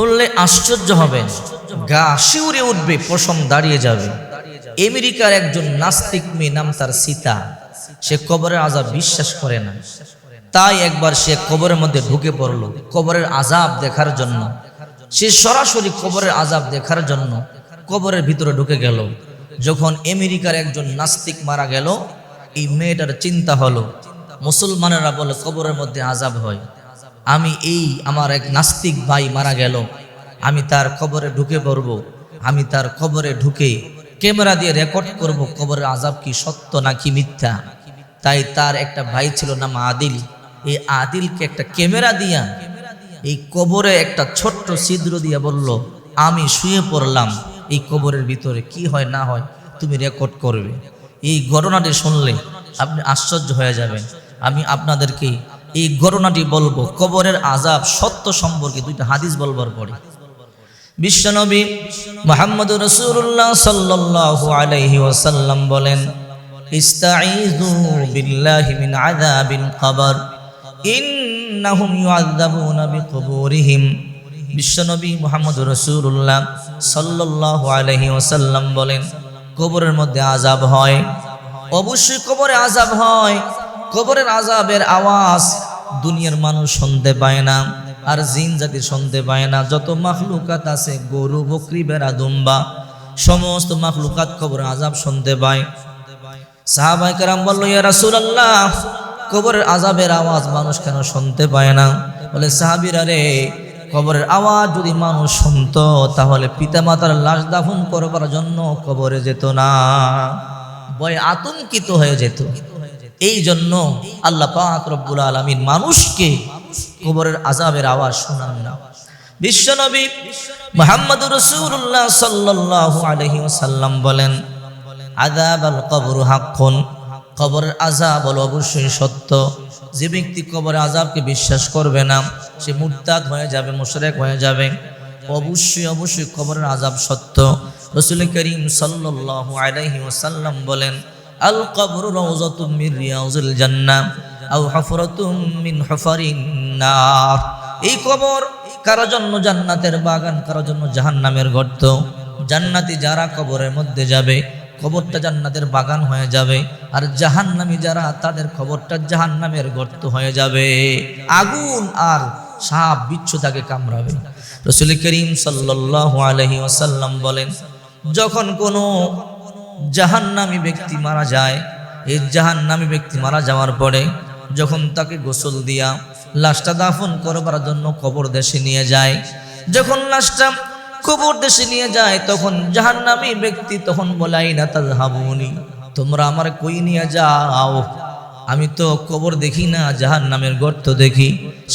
বললে আশ্চর্য হবে। গা শিউরে উঠবে, পশম দাঁড়িয়ে যাবে। আমেরিকার একজন নাস্তিক মেয়ে নাম তার সীতা। সে কবরের আজাব বিশ্বাস করে না। তাই একবার সে কবরের মধ্যে ঢুকে পড়ল, কবরের আজাব দেখার জন্য। সে সরাসরি কবরের আজাব দেখার জন্য কবরের ভিতরে ঢুকে গেল। যখন আমেরিকার একজন নাস্তিক মারা গেল, এই মেয়েটার চিন্তা হলো, মুসলমানেরা বলে কবরের মধ্যে আজাব হয়। আমি এই আমার এক নাস্তিক ভাই মারা গেল। আমি তার কবরে ঢুকে পড়ব। আমি তার কবরে ঢুকে ক্যামেরা দিয়ে রেকর্ড করব, কবরের আজাব কি সত্য নাকি মিথ্যা? তাই তার একটা ভাই ছিল নাম আদিল। এই আদিলকে একটা ক্যামেরা দিয়া এই কবরে একটা ছোট্ট ছিদ্র দিয়া বলল, আমি শুয়ে পড়লাম। এই কবরের ভিতরে কি হয় না হয় তুমি রেকর্ড করবে। এই ঘটনাটি শুনলে আপনি আশ্চর্য হয়ে যাবেন। আমি আপনাদেরকে এই ঘটনাটি বলব, কবরের আজাব সত্য সম্পর্কে দুইটা হাদিস বলবার পরে। বিশ্বনবী মোহাম্মদ রসুল্লাহ সাল্লাল্লাহু আলাইহি ওয়াসাল্লাম বলেন, ইস্তাঈযু বিল্লাহি মিন আযাবিল কবর, ইন্নাহুম ইউআযাবুনা বিকুবুরিহিম। বিশ্বনবী মোহাম্মদ রসুল্লাহ সাল্লাল্লাহু আলাইহি ওয়াসাল্লাম বলেন, কবরের মধ্যে আজাব হয়। অবশ্যই কবরে আজাব হয়। কবরের আজাবের আওয়াজ দুনিয়ার মানুষ শুনতে পায় না, আর জিন জাতি শুনতে পায় না। যত মাখলুকাত আছে, গরু, বকরি বেড়া দুম্বা, সমস্ত মাখলুকাত কবর আজাব শুনতে পায়। সাহাবাই কারাম বলল, ইয়া রাসূলুল্লাহ, কবরের আজাবের আওয়াজ মানুষ কেন শুনতে পায় না? বলে, সাহাবীরা রে, কবরের আওয়াজ যদি মানুষ শুনতো, তাহলে পিতামাতার লাশ দাফন করবার জন্য কবরে যেত না, ভয় আতঙ্কিত হয়ে যেত। এই জন্য আল্লাহ পাক রব্বুল আলমিন মানুষকে কবরের আজাবের আওয়াজ শোনান না। বিশ্বনবী মোহাম্মদ রসুল্লাহ সাল্লাল্লাহু আলহি সাল্লাম বলেন আজাব আল কবর হাক্ষণ কবরের আজাব হল অবশ্যই সত্য। যে ব্যক্তি কবরের আজাবকে বিশ্বাস করবে না, সে মুরতাদ হয়ে যাবে, মুশরেক হয়ে যাবে। অবশ্যই অবশ্যই কবরের আজাব সত্য। রসুল করিম সাল্লাল্লাহু আলাইহি ওয়াসাল্লাম বলেন আল কবর রওজাতুম মিন রিয়াজিল জান্নাহ আও হুফরাতুম মিন হুফারিন এই কবর কারও জন্য জান্নাতের বাগান, কারও জন্য জাহান্নামের গর্ত। জান্নাতি যারা কবরের মধ্যে যাবে, কবরটা জান্নাতের বাগান হয়ে যাবে, আর জাহান্নামী যারা, তাদের কবরটা জাহান্নামের গর্ত হয়ে যাবে। আগুন আর সাপ বিচ্ছু তাকে কামড়াবে। রসুল করিম সাল্লাল্লাহু আলাইহি ওয়াসাল্লাম বলেন, যখন কোনো জাহান্নামী ব্যক্তি মারা যায়। এই জাহান্নামী ব্যক্তি মারা যাওয়ার পরে যখন তাকে গোসল দিয়া লাশটা দাফন করবার জন্য কবর দেশে নিয়ে যায়, যখন লাশটা কবর দেশে নিয়ে যায়, তখন জাহান্নামী ব্যক্তি তখন বলাই না তাজ হাবুনি তোমরা আমার কই নিয়ে যাও? আমি তো কবর দেখি না জাহান নামের গর্ত দেখি।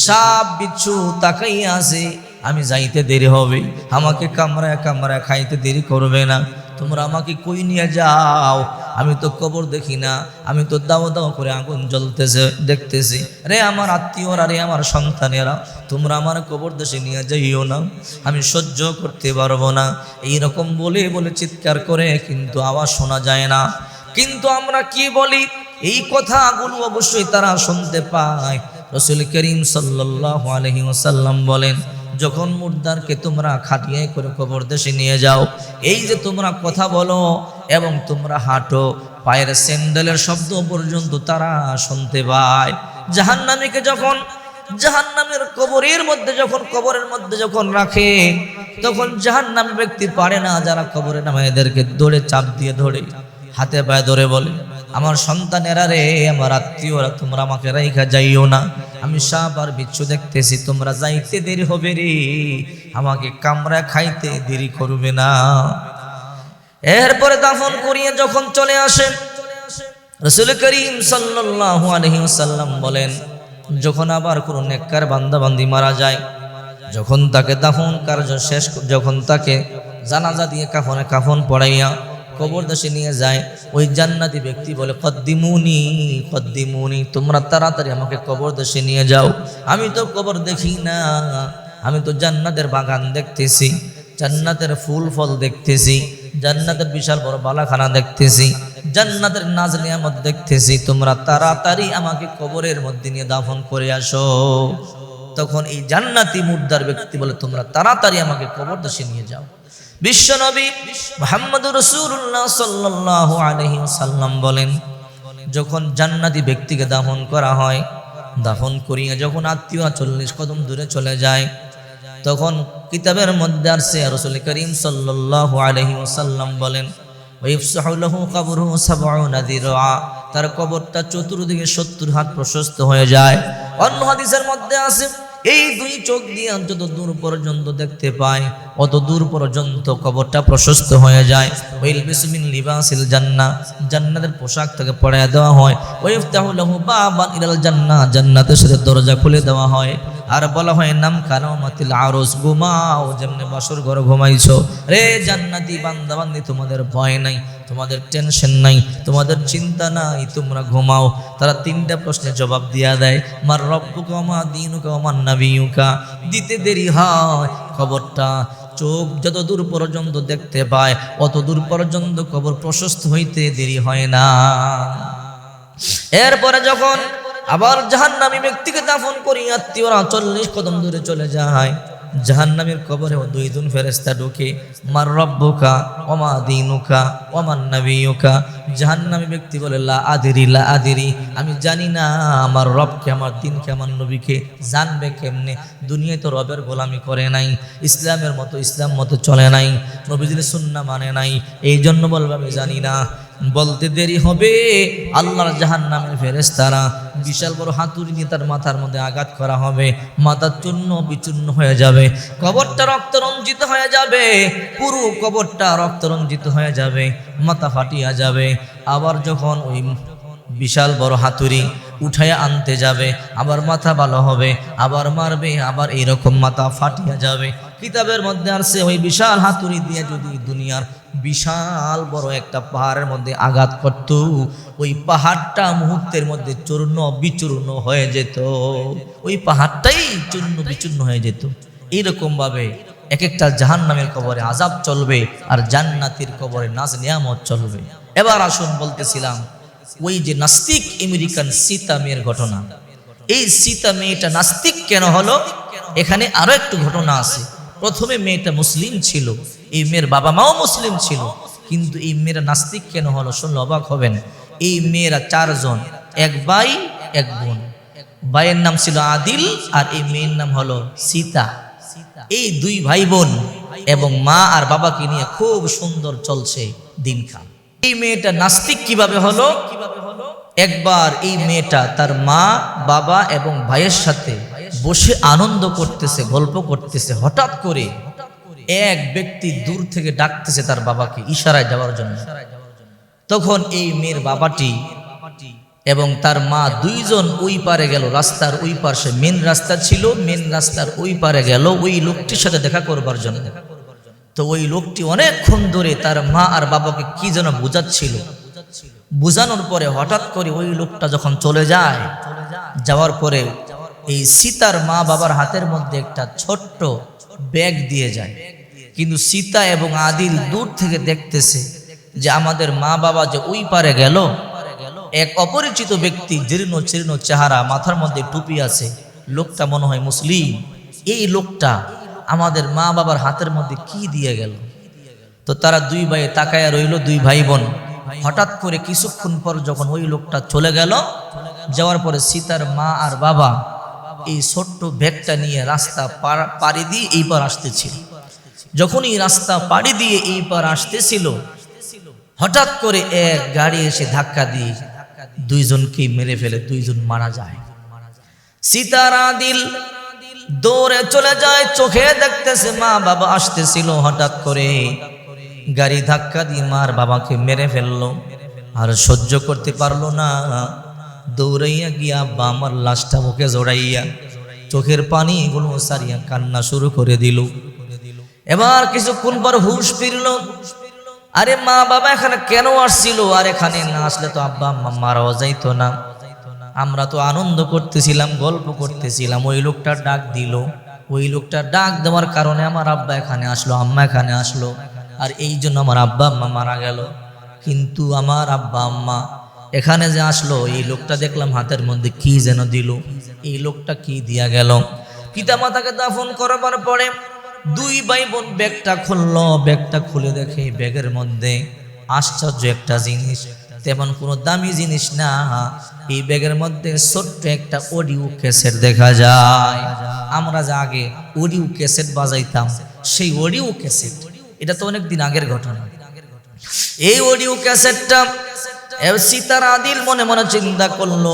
সাপ বিচ্ছু তাকাই আছে, আমি যাইতে দেরি হবে। আমাকে কামড়ায় কামড়ায় খাইতে দেরি করবে না। তোমরা আমাকে কই নিয়ে যাও? আমি তো কবর দেখি না, আমি তো দাও দাও করে আগুন জ্বলতেছে, দেখতেছি। রে আমার আত্মীয়রা, রে আমার সন্তানেরা, তোমরা আমার কবর দেশে নিয়ে যাইও না, আমি সহ্য করতে পারব না। এই রকম বলে বলে চিৎকার করে কিন্তু আওয়াজ শোনা যায় না। কিন্তু আমরা কি বলি? এই কথাগুলো অবশ্যই তারা শুনতে পায়। রসুল করিম সাল্লাহ আলহি ওসাল্লাম বলেন যখন মুর্দারকে তোমরা খাটিয়ে করে কবর দেশে নিয়ে যাও, এই যে তোমরা কথা বলো এবং তোমরা হাঁটো, পায়ের স্যান্ডেলের শব্দ পর্যন্ত তারা শুনতে পায়। জাহান্নামীকে যখন, জাহান্নামের কবরের মধ্যে যখন, কবরের মধ্যে যখন রাখে, তখন জাহান্নামী ব্যক্তি পারে না যারা কবরে নামে এদেরকে দৌড়ে চাপ দিয়ে ধরে, হাতে পায়ে ধরে বলে। আমার সন্তানেরা রে, আমার আত্মীয়রা, তোমরা আমাকে রাইখা যাইও না। আমি সাপ আর বিচ্ছু দেখতেছি, তোমরা যাইতে দেরি হবে রে। আমাকে কামরা খাইতে দেরি করবে না। এরপরে দাফন করিয়ে যখন চলে আসেন, রসুল করিম সাল্লাল্লাহু আলাইহি ওয়াসাল্লাম বলেন, যখন আবার কোন নেককার বান্দা বান্দি মারা যায়, যখন তাকে দাফন কার্য শেষ, যখন তাকে জানাজা দিয়ে কাফনে কাফন পড়াইয়া কবর দেশে নিয়ে যায়, ওই জান্নাতি ব্যক্তি বলে, কদ্দিমুনি কদ্দিমুনি, তোমরা তাড়াতাড়ি আমাকে কবর দেশে নিয়ে যাও। আমি তো কবর দেখি না, আমি তো জান্নাতের বাগান দেখতেছি, জান্নাতের ফুল ফল দেখতেছি, জান্নাতের বিশাল বড় বালাখানা দেখতেছি, জান্নাতের নাজ নিয়ামত দেখতেছি। তোমরা তাড়াতাড়ি আমাকে কবরের মধ্যে নিয়ে দাফন করে আসো। তখন এই জান্নাতি মুদ্রার ব্যক্তি বলে, তোমরা তাড়াতাড়ি আমাকে কবর দেশে নিয়ে যাও। বিশ্বনবী মোহাম্মদ রসুল্লাহ সাল্লাহ আলহি সাল্লাম বলেন, যখন জান্নাতি ব্যক্তিকে দাফন করা হয়, দাফন করিয়া যখন আত্মীয় চল্লিশ কদম দূরে চলে যায়, তখন কিতাবের মধ্যে আসছে রসুল করিম সাল্লাহ আলহি সাল্লাম বলেন তার কবরটা চতুর্দিকে সত্তর হাত প্রশস্ত হয়ে যায়। অন্য হাদিসের মধ্যে আছে এই দুই চোখ দিয়ে অন্তত দূর পর্যন্ত দেখতে পায় অত দূর পর্যন্ত কবরটা প্রশস্ত হয়ে যায়। ওইল বিসমিন লিবাসিল জান্না, জান্নাতের পোশাক থেকে পড়ায় দেওয়া হয়। ওয়াইফতাহু লাহু বাবান ইলাল জান্নাহ জান্নাতের সাথে দরজা খুলে দেওয়া হয়। আর বলা হয়, নাম কারামাতিল আরস, ঘুমাও যেমনি বাসর ঘর ঘুমাইছো। রে জান্নাতি বান্দা, বান্দি, তোমাদের ভয় নাই, তোমাদের টেনশন নাই, তোমাদের চিন্তা নাই, তোমরা ঘুমাও। তারা তিনটা প্রশ্নের জবাব দিয়া দেয়, মার রব্বুকা মা দিনুকা আমার নাবিউকা দিতে দেরি হয় খবরটা চোখ যত দূর পর্যন্ত দেখতে পায় অত দূর পর্যন্ত কবর প্রশস্ত হইতে দেরি হয় না। এরপরে যখন আবার জাহান নামি ব্যক্তিকে দাফন করি, আত্মীয়রা চল্লিশ কদম দূরে চলে যায়। জাহান্নামের কবরে দুই দুন ফেরেস্তা ঢুকে, মার রব্বুকা অমা দিনুকা, ওমান নাবিয়ুকা জাহান্নামী ব্যক্তি বলে, লা আদিরি লা আদিরি, আমি জানি না আমার রবকে, আমার দিনকে, আমার নবীকে জানবে কেমনে? দুনিয়ায় তো রবের গোলামি করে নাই, ইসলামের মতো, ইসলাম মতো চলে নাই, নবীজির সুন্না মানে নাই এই জন্য বলবে, আমি জানি না। বলতে দেরি হবে, আল্লাহর জাহান নামের ফেরেস্তারা বিশাল বড় হাতুড়ি নিয়ে তার মাথার মধ্যে আঘাত করা হবে, মাথা চূর্ণ, বিচূর্ণ হয়ে যাবে, কবরটা রক্ত রঞ্জিত হয়ে যাবে, পুরো কবরটা রক্ত রঞ্জিত হয়ে যাবে। মাথা ফাটিয়া যাবে। আবার যখন ওই বিশাল বড় হাতুড়ি উঠাইয়া আনতে যাবে, আবার মাথা ভালো হবে, আবার মারবে, আবার এইরকম মাথা ফাটিয়া যাবে। কিতাবের মধ্যে আসছে, ওই বিশাল হাতুড়ি দিয়ে যদি দুনিয়ার বিশাল বড় একটা পাহাড়ের মধ্যে আঘাত করত, ওই পাহাড়টা মুহূর্তের মধ্যে চূর্ণ বিচূর্ণ হয়ে যেত। ওই পাহাড়টাই চূর্ণ বিচূর্ণ হয়ে যেত। এইরকম ভাবে এক একটা জাহান নামের কবরে আজাব চলবে আর জান্নাতির কবরে নাজ নিয়ামত চলবে। এবার আসুন বলতেছিলাম, ওই যে নাস্তিক আমেরিকান সীতা মেয়ের ঘটনা। এই সীতা মেয়েটা নাস্তিক কেন হলো? এখানে আরও একটু ঘটনা আছে। প্রথমে মেয়েটা মুসলিম ছিল, এই মেয়ের বাবা মাও মুসলিম ছিল, কিন্তু এই মেয়েরা নাস্তিক কেন হলো শুনলে অবাক হবেন। এই মেয়েরা চারজন, এক ভাই, এক বোন। ভাইয়ের নাম ছিল আদিল আর এই মেয়ের নাম হলো সীতা। এই দুই ভাই বোন এবং মা আর বাবাকে নিয়ে খুব সুন্দর চলছে দিনখান এই মেয়েটা নাস্তিক কীভাবে হলো? একবার এই মেয়েটা তার মা, বাবা এবং ভাইয়ের সাথে বসে আনন্দ করতেছে, গল্প করতেছে, হঠাৎ করে এক ব্যক্তি দূর থেকে ডাকতেছে তার বাবাকে ইশারায় যাওয়ার জন্য। তখন এই মেয়ের বাবাটি এবং তার মা দুইজন ওই পারে গেল, রাস্তার ওই পাশে। মেন রাস্তা ছিল, মেন রাস্তার ওই পারে গেল, ওই লোকটির সাথে দেখা করবার জন্য। তো ওই লোকটি অনেকক্ষণ ধরে তার মা আর বাবাকে কি যেন বোঝাচ্ছিল। বুঝানোর পরে হঠাৎ করে ওই লোকটা যখন চলে যায়, যাওয়ার পরে এই সীতার মা বাবার হাতের মধ্যে একটা ছোট্ট ব্যাগ দিয়ে যায়। কিন্তু সীতা এবং আদিল দূর থেকে দেখতেছে যে আমাদের মা বাবা যে ওই পারে গেল এক অপরিচিত ব্যক্তি জীর্ণ চীর্ণ চেহারা মাথার মধ্যে টুপি আছে, লোকটা মনে হয় মুসলিম। এই লোকটা আমাদের মা বাবার হাতের মধ্যে কি দিয়ে গেল? তো তারা দুই ভাই তাকায়া রইল, দুই ভাই বোন হঠাৎ করে কিছুক্ষণ পর যখন ওই লোকটা চলে গেল, যাওয়ার পরে সীতার মা আর বাবা এই ছোট্ট ব্যাগটা নিয়ে রাস্তা পাড়ি দিয়ে এই পার আসতেছিল। যখন এই রাস্তা পাড়ি দিয়ে এই পার আসতেছিল, হঠাৎ করে এক গাড়ি এসে ধাক্কা দিয়ে দুইজনকে মেরে ফেলে, দুইজন মারা যায়। সীতারা দিল দৌড়ে চলে যায়, চোখে দেখতেছে মা বাবা আসতেছিল হঠাৎ করে। গাড়ি ধাক্কা দিয়ে মার বাবাকে মেরে ফেলল, আর সহ্য করতে পারল না। দৌড়াইয়া গিয়া আব্বা আমার লাশটা মুখে জড়াইয়া চোখের পানি এগুলো সারিয়া কান্না শুরু করে দিল। এবার কিছুক্ষণ পর হুশ ফিরল আরে মা বাবা, এখানে কেন আসছিল? আর এখানে না আসলে তো আব্বা আম্মা মারাও যাইতো না। আমরা তো আনন্দ করতেছিলাম, গল্প করতেছিলাম। ওই লোকটা ডাক দিল। ওই লোকটা ডাক দেওয়ার কারণে আমার আব্বা এখানে আসলো, আম্মা এখানে আসলো। আর এই জন্য আমার আব্বা আম্মা মারা গেল। কিন্তু আমার আব্বা আম্মা এখানে যে আসলো, এই লোকটা দেখলাম হাতের মধ্যে কি যেন দিল। এই লোকটা কি দিয়া গেল? পিতা মাতাকে দাফন করবার পরে দুই ভাই বোন ব্যাগটা খুললো, ব্যাগটা খুলে দেখে ব্যাগের মধ্যে আশ্চর্য একটা জিনিস, তেমন কোনো দামি জিনিস না। এই ব্যাগের মধ্যে ছোট্ট একটা অডিও ক্যাসেট দেখা যায়। আমরা যা আগে অডিও ক্যাসেট বাজাইতাম, সেই অডিও ক্যাসেট, এটা তো অনেক দিন আগের ঘটনা। এই অডিও ক্যাসেটটা সীতার আদিল মনে মনে চিন্তা করল,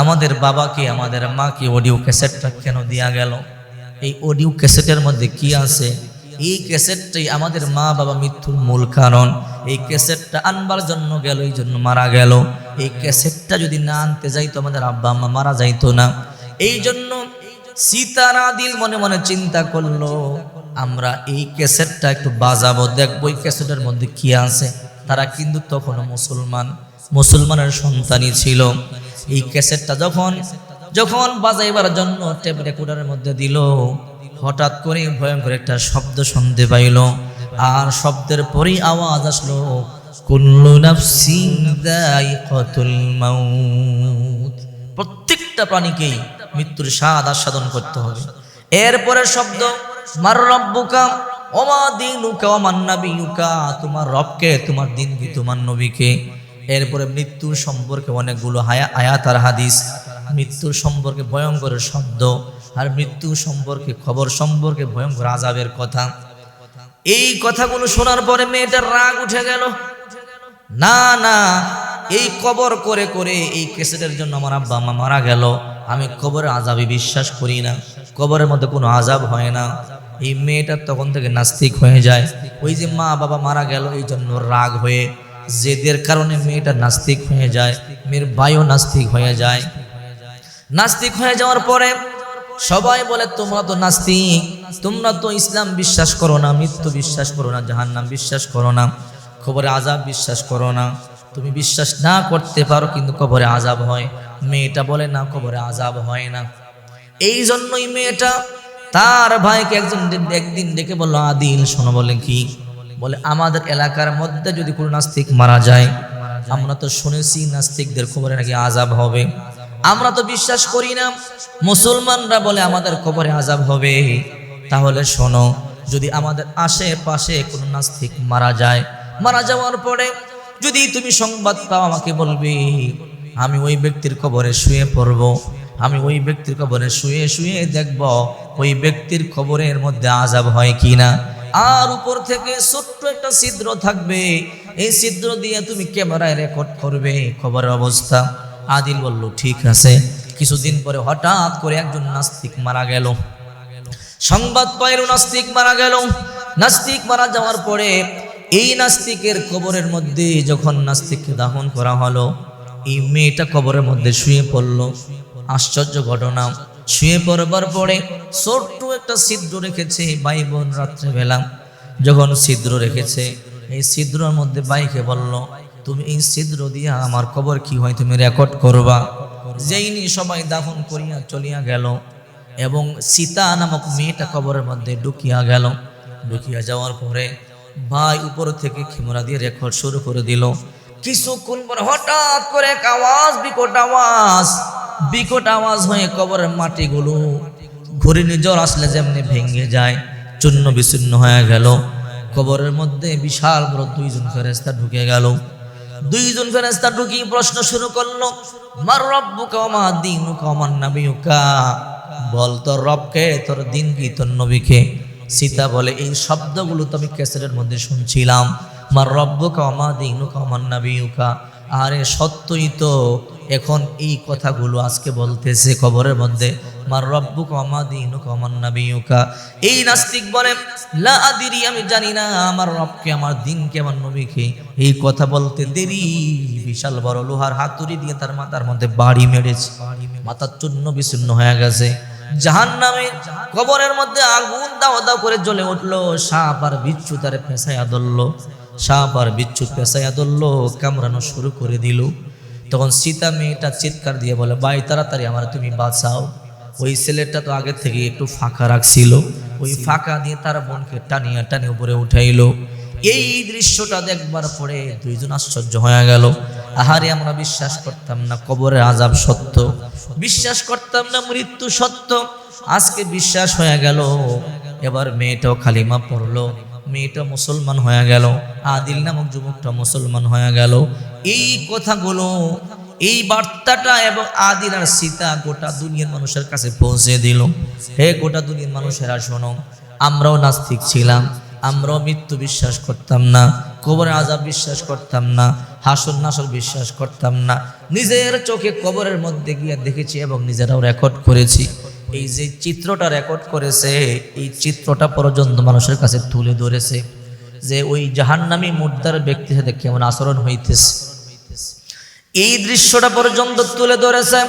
আমাদের বাবাকে, আমাদের মাকে অডিও ক্যাসেটটা কেন দেয়া গেল? এই অডিও ক্যাসেটের মধ্যে কি আছে? এই ক্যাসেটটাই আমাদের মা বাবা মৃত্যুর মূল কারণ। এই ক্যাসেটটা আনবার জন্য গেল, এই জন্য মারা গেল। এই ক্যাসেটটা যদি না আনতে যাইতো, আমাদের আব্বা আম্মা মারা যাইতো না। এই জন্য সীতার আদিল মনে মনে চিন্তা করল, আমরা এই ক্যাসেটটা একটু বাজাবো, দেখব এই ক্যাসেটের মধ্যে কি আছে। তারা কিন্তু তখনও মুসলমান, মুসলমানের সন্তানই ছিল। এই ক্যাসেটটা যখন যখন বাজাইবার জন্য টেপ রেকর্ডারের মধ্যে দিল, হঠাৎ করে ভয়ঙ্কর একটা শব্দ শুনতে পাইল। আর শব্দের পরেই আওয়াজ আসলো প্রত্যেকটা প্রাণীকেই মৃত্যুর স্বাদ আস্বাদন করতে হবে। এরপরে শব্দ, মার তোমার রবকে, তোমার দিন কি তোমার নবীকে। এরপরে মৃত্যুর সম্পর্কে অনেকগুলো হায়া আয়াত আর হাদিস। মৃত্যুর সম্পর্কে ভয়ঙ্কর শব্দ আর মৃত্যু সম্পর্কে খবর সম্পর্কে ভয়ঙ্কর আজাবের কথা। এই কথাগুলো শোনার পরে মেয়েটার রাগ উঠে গেল। না না, এই কবর করে করে এই কেসেটের জন্য আমার আব্বা আম্মা মারা গেল। আমি কবরের আজাবে বিশ্বাস করি না। কবরের মধ্যে কোনো আজাব হয় না। এই মেয়েটার তখন থেকে নাস্তিক হয়ে যায়। ওই যে মা বাবা মারা গেল, এই জন্য রাগ হয়ে, জেদের কারণে মেয়েটা নাস্তিক হয়ে যায়, মেয়ের ভাইও নাস্তিক হয়ে যায়। নাস্তিক হয়ে যাওয়ার পরে সবাই বলে, তোমরা তো নাস্তিক, তোমরা তো ইসলাম বিশ্বাস করো না, মৃত্যু বিশ্বাস করো না, জাহান্নাম বিশ্বাস করো না খবরে আজাব বিশ্বাস করো না। তুমি বিশ্বাস না করতে পারো, কিন্তু কবরে আজাব হয়। মেয়েটা বলে, না, কবরে আজাব হয় না। এই জন্যই মেয়েটা তার ভাইকে একজন একদিন ডেকে বলল, আদিল, শোনো বলে কি? বলে, আমাদের এলাকার মধ্যে যদি কোনো নাস্তিক মারা যায়, আমরা তো শুনেছি নাস্তিকদের খবরে নাকি আজাব হবে। আমরা তো বিশ্বাস করি না। মুসলমানরা বলে, আমাদের খবরে আজাব হবে। তাহলে শোনো, যদি আমাদের আশেপাশে কোনো নাস্তিক মারা যায়, মারা যাওয়ার পরে যদি তুমি সংবাদ পাও, আমাকে বলবে, আমি ওই ব্যক্তির কবরে শুয়ে পড়ব, আমি ওই ব্যক্তির কবরে শুয়ে শুয়ে দেখব, ওই ব্যক্তির খবরের মধ্যে আজাব হয় কিনা। আর উপর থেকে ছোট্ট একটা ছিদ্র থাকবে। এই ছিদ্র দিয়ে তুমি ক্যামেরায় রেকর্ড করবে খবরের অবস্থা। আদিল বলল, ঠিক আছে। কিছুদিন পরে হঠাৎ করে একজন নাস্তিক মারা গেল। সংবাদ পাইল, নাস্তিক মারা গেল। নাস্তিক মারা যাওয়ার পরে এই নাস্তিকের কবরের মধ্যে যখন নাস্তিককে দাহন করা হলো, এই মেয়েটা কবরের মধ্যে শুয়ে পড়ল। আশ্চর্য ঘটনা। শুয়ে পড়বার পরে ছোট্ট একটা ছিদ্র রেখেছে ভাই বোন রাত্রেবেলা। যখন ছিদ্র রেখেছে, এই ছিদ্রের মধ্যে বাইকে বলল তুমি এই ছিদ্র দিয়া আমার কবর কি হয় তুমি রেকর্ড করবা। যেইনি সবাই দাফন করিয়া চলিয়া গেল এবং সীতা নামক মেয়েটা কবরের মধ্যে ঢুকিয়া গেল। ঢুকিয়া যাওয়ার পরে ভাই উপর থেকে খেমরা দিয়ে রেকর্ড শুরু করে দিল। কিছুক্ষণ পর হঠাৎ করে এক আওয়াজ, বিকট আওয়াজ বিকট আওয়াজ হয়ে কবরের মাটিগুলো ঘুরিনি জ্বর আসলে যেমনি ভেঙে যায়, চূর্ণ বিচ্ছিন্ন হয়ে গেল। কবরের মধ্যে বিশাল বড় দুইজন ফেরেস্তা ঢুকে গেল। দুইজন ফেরেস্তা ঢুকি প্রশ্ন শুরু করল, মার রব্বু কমা দিন দীনুকা নামি বল, তোর রবকে, তোর দিন কি তোর নবীকে। সীতা বলে, এই শব্দগুলো তো আমি ক্যাসেটের মধ্যে শুনছিলাম। মার রব্বু কমা দিন দীনুকা নামি আরে সত্যই তো এখন এই কথাগুলো আজকে বলতেছে কবরের মধ্যে, মার রব্বুকা ওয়া মা দীনুকা ওয়া মান নাবিয়ুকা? এই নাস্তিক বলে, লা আদিরি, আমি জানি না আমার রবকে, আমার দিনকে, আমার নবীকে। এই কথা বলতে দেরি, বিশাল বড় লোহার হাতুড়ি দিয়ে তার মাথার মধ্যে বাড়ি মেরেছে। মাথার চূর্ণ বিচ্ছিন্ন হয়ে গেছে। জাহান নামে কবরের মধ্যে আগুন দাও দাও করে জ্বলে উঠল, সাপ আর বিচ্ছু তার পেঁচাইয়া ধরলো। সাপ আর বিচ্ছু পেঁচাইয়া ধরলো, কামড়ানো শুরু করে দিল। তখন সীতা মেয়েটা চিৎকার দিয়ে বলে, ভাই, তাড়াতাড়ি আমার তুমি বাঁচাও। ওই ছেলেটা তো আগে থেকে একটু ফাঁকা রাখছিল। ওই ফাঁকা দিয়ে তার বোনকে টানিয়া টানিয়ে উপরে উঠাইলো। এই দৃশ্যটা দেখবার পরে দুইজন আশ্চর্য হয়ে গেল। আহারে, আমরা বিশ্বাস করতাম না কবরের আজাব সত্য। বিশ্বাস করতাম না মৃত্যু সত্য। আজকে বিশ্বাস হয়ে গেল। এবার মেয়েটাও খালিমা পড়ল। মেয়েটা মুসলমান হয়ে গেল, আদিল নামক যুবকটা মুসলমান হয়ে গেল। এই কথাগুলো, এই বার্তাটা এবং আদিল আর সীতা গোটা দুনিয়ার মানুষের কাছে পৌঁছে দিল। হে গোটা দুনিয়ার মানুষেরা, শোনো, আমরাও নাস্তিক ছিলাম, আমরাও মৃত্যু বিশ্বাস করতাম না, কবরে আজাব বিশ্বাস করতাম না, হাসর নাসর বিশ্বাস করতাম না। নিজের চোখে কবরের মধ্যে গিয়ে দেখেছি এবং নিজেরাও রেকর্ড করেছি। এই যে চিত্রটা রেকর্ড করেছে, এই চিত্রটা পর্যন্ত মানুষের কাছে তুলে ধরেছে যে ওই জাহান্নামী মুদ্রার ব্যক্তির সাথে কেমন আচরণ হইতেছে। এই দৃশ্যটা পর্যন্ত তুলে ধরেছে।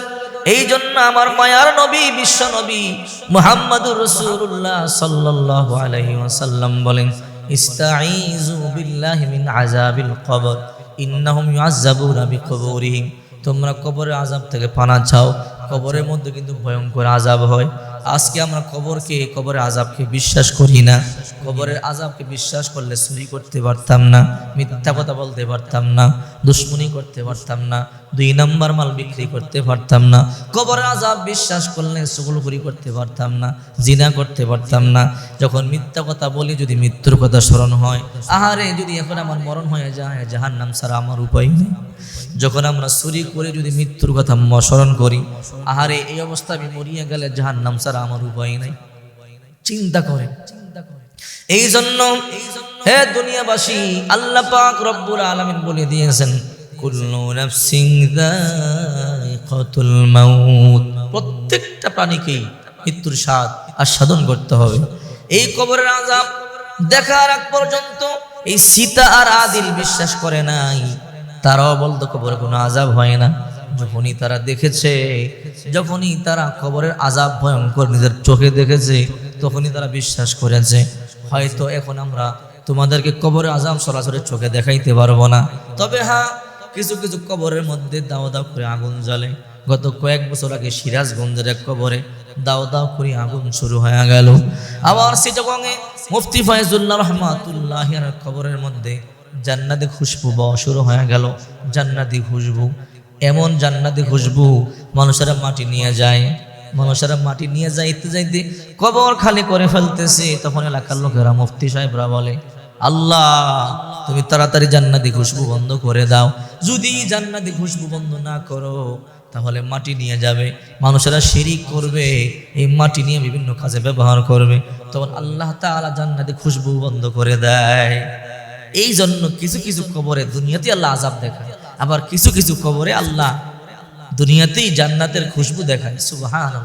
এই জন্য আমার মায়ার নবী, বিশ্ব নবী মুহাম্মদুর রসুল্লাহ সাল্লাল্লাহু আলাইহি ওয়াসাল্লাম বলেন কবর তোমরা কবরের আযাব থেকে পানা চাও কবরের মধ্যে কিন্তু ভয়ঙ্কর আজাব হয়। আজকে আমরা কবরকে, কবরের আজাবকে বিশ্বাস করি না। কবরের আজাবকে বিশ্বাস করলে চুরি করতে পারতাম না, মিথ্যা কথা বলতে পারতাম না, দুশ্মনী করতে পারতাম না দুই নাম্বার মাল বিক্রি করতে পারতাম না। কবরের আযাব বিশ্বাস করলে চুগলখুরি করতে পারতাম না, জিনা করতে পারতাম না। যখন মিথ্যা কথা বলি, যদি মৃত্যুর কথা স্মরণ হয়, আহারে যদি এখন আমার মরণ হয়ে যায় জাহান নাম ছাড়া আমার উপায় নেই। যখন আমরা চুরি করে যদি মৃত্যুর কথা স্মরণ করি, আহারে এই অবস্থা আমি মরিয়া গেলে জাহান নাম ছাড়া আমার উপায় নাই। চিন্তা করে এই জন্য হে দুনিয়াবাসী, আল্লাহ পাক রব্বুল আলামিন বলে দিয়েছেন প্রত্যেকটা প্রাণীকেই মৃত্যুর স্বাদ আস্বাদন করতে হবে। এই কবরের আযাব দেখার আগ পর্যন্ত এই সীতা আর আদিল বিশ্বাস করে নাই। তারাও বলতো, কবরে কোনো আজাব হয় না। যখনই তারা দেখেছে, যখনই তারা কবরের আজাব ভয়ঙ্কর নিজের চোখে দেখেছে, তখনই তারা বিশ্বাস করেছে, হয়তো এখন আমরা তোমাদেরকে কবরের আজাব সরাসরি চোখে দেখাইতে পারব না। তবে হ্যাঁ কিছু কিছু কবরের মধ্যে দাও দাও করে আগুন জ্বলে। গত কয়েক বছর আগে সিরাজগঞ্জের এক কবরে দাও দাও করে আগুন শুরু হয়ে গেল। আবার সিটাগংয়ে মুফতি ফয়জুল্লাহ রহমাতুল্লাহ কবরের মধ্যে জান্নাতি খুশবু পাওয়া শুরু হয়ে গেল। জান্নাতি খুশবু, এমন জান্নাতি খুশবু মানুষেরা মাটি নিয়ে যায়। মানুষেরা মাটি নিয়ে যাইতে যাইতে কবর খালি করে ফেলতেছে। তখন এলাকার লোকেরা মুফতি সাহেবরা বলে আল্লাহ, তুমি তাড়াতাড়ি জান্নাতি খুশবু বন্ধ করে দাও। যদি জান্নাতি খুশবু বন্ধ না করো, তাহলে মাটি নিয়ে যাবে। মানুষেরা শিরিক করবে, এই মাটি নিয়ে বিভিন্ন কাজে ব্যবহার করবে। তখন আল্লাহ তাআলা জান্নাতি খুশবু বন্ধ করে দেয়। এই জন্য কিছু কিছু কবরে দুনিয়াতে আল্লাহ আজাব দেখায়। আবার কিছু কিছু কবরে আল্লাহ দুনিয়াতেই জান্নাতের খুশবু দেখায়। সুবহানাল্লাহ।